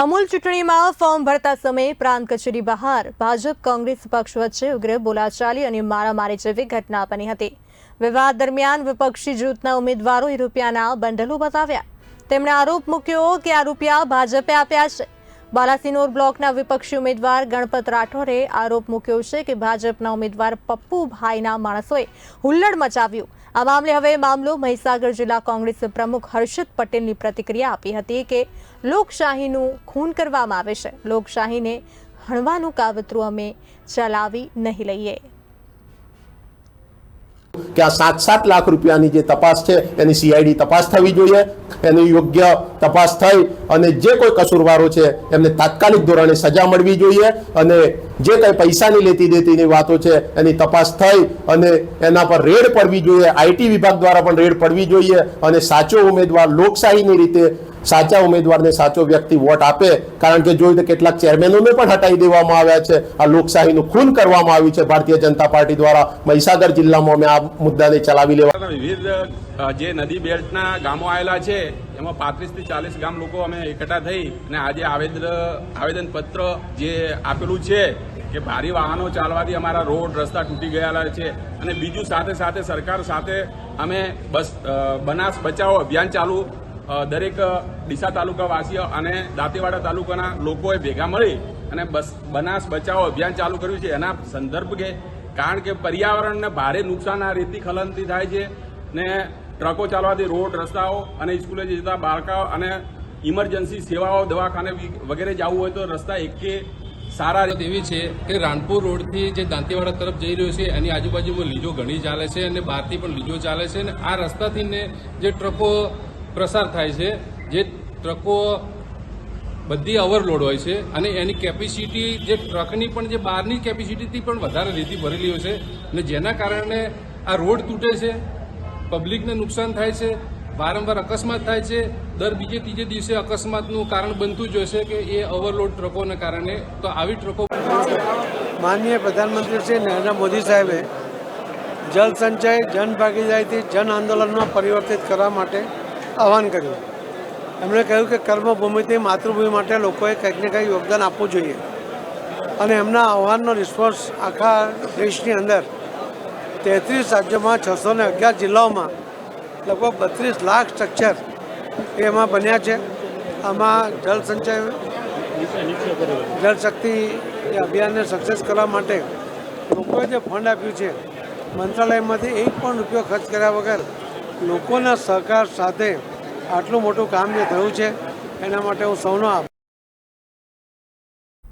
અમૂલ ચૂંટણીમાં ફોર્મ ભરતા સમયે પ્રાંત કચેરી બહાર ભાજપ કોંગ્રેસ પક્ષ વચ્ચે ઉગ્ર બોલાચાલી અને મારામારી જેવી ઘટના બની હતી. વિવાદ દરમિયાન વિપક્ષી જૂથના ઉમેદવારોએ રૂપિયાના બંડલો બતાવ્યા. તેમણે આરોપ મૂક્યો કે આ રૂપિયા ભાજપે આપ્યા છે. બાલાસિનોર બ્લોકના વિપક્ષી ઉમેદવાર ગણપત રાઠોરે આરોપ મૂક્યો છે કે ભાજપના ઉમેદવાર પપ્પુભાઈના માણસોએ હુલ્લડ મચાવ્યું. આ મામલે હવે મામલો મહીસાગર જિલ્લા કોંગ્રેસ પ્રમુખ હર્ષદ પટેલની પ્રતિક્રિયા આપી હતી કે લોકશાહીનું ખૂન કરવામાં આવે છે. લોકશાહીને હણવાનું કાવતરું અમે ચલાવી નહીં લઈએ. કે આ સાત સાત લાખ રૂપિયાની જે તપાસ છે, એની સીઆઈડી તપાસ થવી જોઈએ. એની યોગ્ય તપાસ થઈ અને જે કોઈ કસૂરવારો છે, એમને તાત્કાલિક ધોરણે સજા મળવી જોઈએ અને જે કંઈ પૈસાની લેતી દેતીની વાતો છે, એની તપાસ થઈ અને એના પર રેડ પડવી જોઈએ. આઈટી વિભાગ દ્વારા પણ રેડ પડવી જોઈએ અને સાચો ઉમેદવાર લોકશાહીની રીતે સાચા ઉમેદવારને સાચો વ્યક્તિ વોટ આપે, કારણ કે જોયું તો કેટલાક ચેરમેનોને પણ હટાવી દેવામાં આવ્યા છે. આ લોકશાહીનું ખૂન કરવામાં આવ્યું છે ભારતીય જનતા પાર્ટી દ્વારા. મહીસાગર જિલ્લામાં અમે આ મુદ્દાને ચલાવી લેવા વિવિધ જે નદી બેલ્ટના ગામો આવેલા છે, એમાં પાંત્રીસથી ચાલીસ ગામ લોકો અમે એકઠા થઈ અને આજે આવેદન આવેદનપત્ર જે આપેલું છે કે ભારે વાહનો ચાલવાથી અમારા રોડ, રસ્તા તૂટી ગયેલા છે. અને બીજું સાથે સાથે સરકાર સાથે અમે બસ બનાસ બચાવો અભિયાન ચાલુ દરેક ડીસા તાલુકાવાસીઓ અને દાંતેવાડા તાલુકાના લોકોએ ભેગા મળી અને બસ, બનાસ બચાવો અભિયાન ચાલુ કર્યું છે. એના સંદર્ભ કે, કારણ કે પર્યાવરણને ભારે નુકસાન આ રેતી ખલનથી થાય છે ને ટ્રકો ચાલવાથી રોડ, રસ્તાઓ અને સ્કૂલે જતા બાળકાઓ અને ઇમરજન્સી સેવાઓ, દવાખાને વગેરે જવું હોય તો રસ્તા એકે સારા એવી છે કે રાણપુર રોડથી જે દાંતીવાડા તરફ જઈ રહ્યો છે, એની આજુબાજુમાં લીજો ઘણી ચાલે છે અને બહારથી પણ લીજો ચાલે છે અને આ રસ્તાથી ને જે ટ્રકો પ્રસાર થાય છે, જે ટ્રકો બધી ઓવરલોડ હોય છે અને એની કેપેસિટી જે ટ્રકની પણ જે બહારની કેપેસિટીથી પણ વધારે રેતી ભરેલી હોય છે અને જેના કારણે આ રોડ તૂટે છે પબ્લિકને નુકસાન થાય છે, વારંવાર અકસ્માત થાય છે, દર બીજે ત્રીજે દિવસે અકસ્માતનું કારણ બનતું જ હોય છે કે એ ઓવરલોડ ટ્રકોને કારણે. તો આવી ટ્રકો માનનીય પ્રધાનમંત્રી શ્રી નરેન્દ્ર મોદી સાહેબે જલ સંચય જન ભાગીદારીથી જન આંદોલનમાં પરિવર્તિત કરવા માટે આહવાન કર્યું. એમણે કહ્યું કે કર્મભૂમિથી માતૃભૂમિ માટે લોકોએ કંઈક ને કંઈક યોગદાન આપવું જોઈએ. અને એમના આહવાનનો રિસ્પોન્સ આખા દેશની અંદર તેત્રીસ રાજ્યોમાં છસો ને અગિયાર જિલ્લાઓમાં લગભગ બત્રીસ લાખ સ્ટ્રક્ચર એમાં બન્યા છે. આમાં જળ સંચય, જળ શક્તિ અભિયાનને સક્સેસ કરવા માટે લોકોએ જે ફંડ આપ્યું છે, મંત્રાલયમાંથી એક પણ રૂપિયો ખર્ચ કર્યા વગર લોકોના સહકાર સાથે આટલું મોટું કામ જે થયું છે એના માટે હું સૌનો આભાર.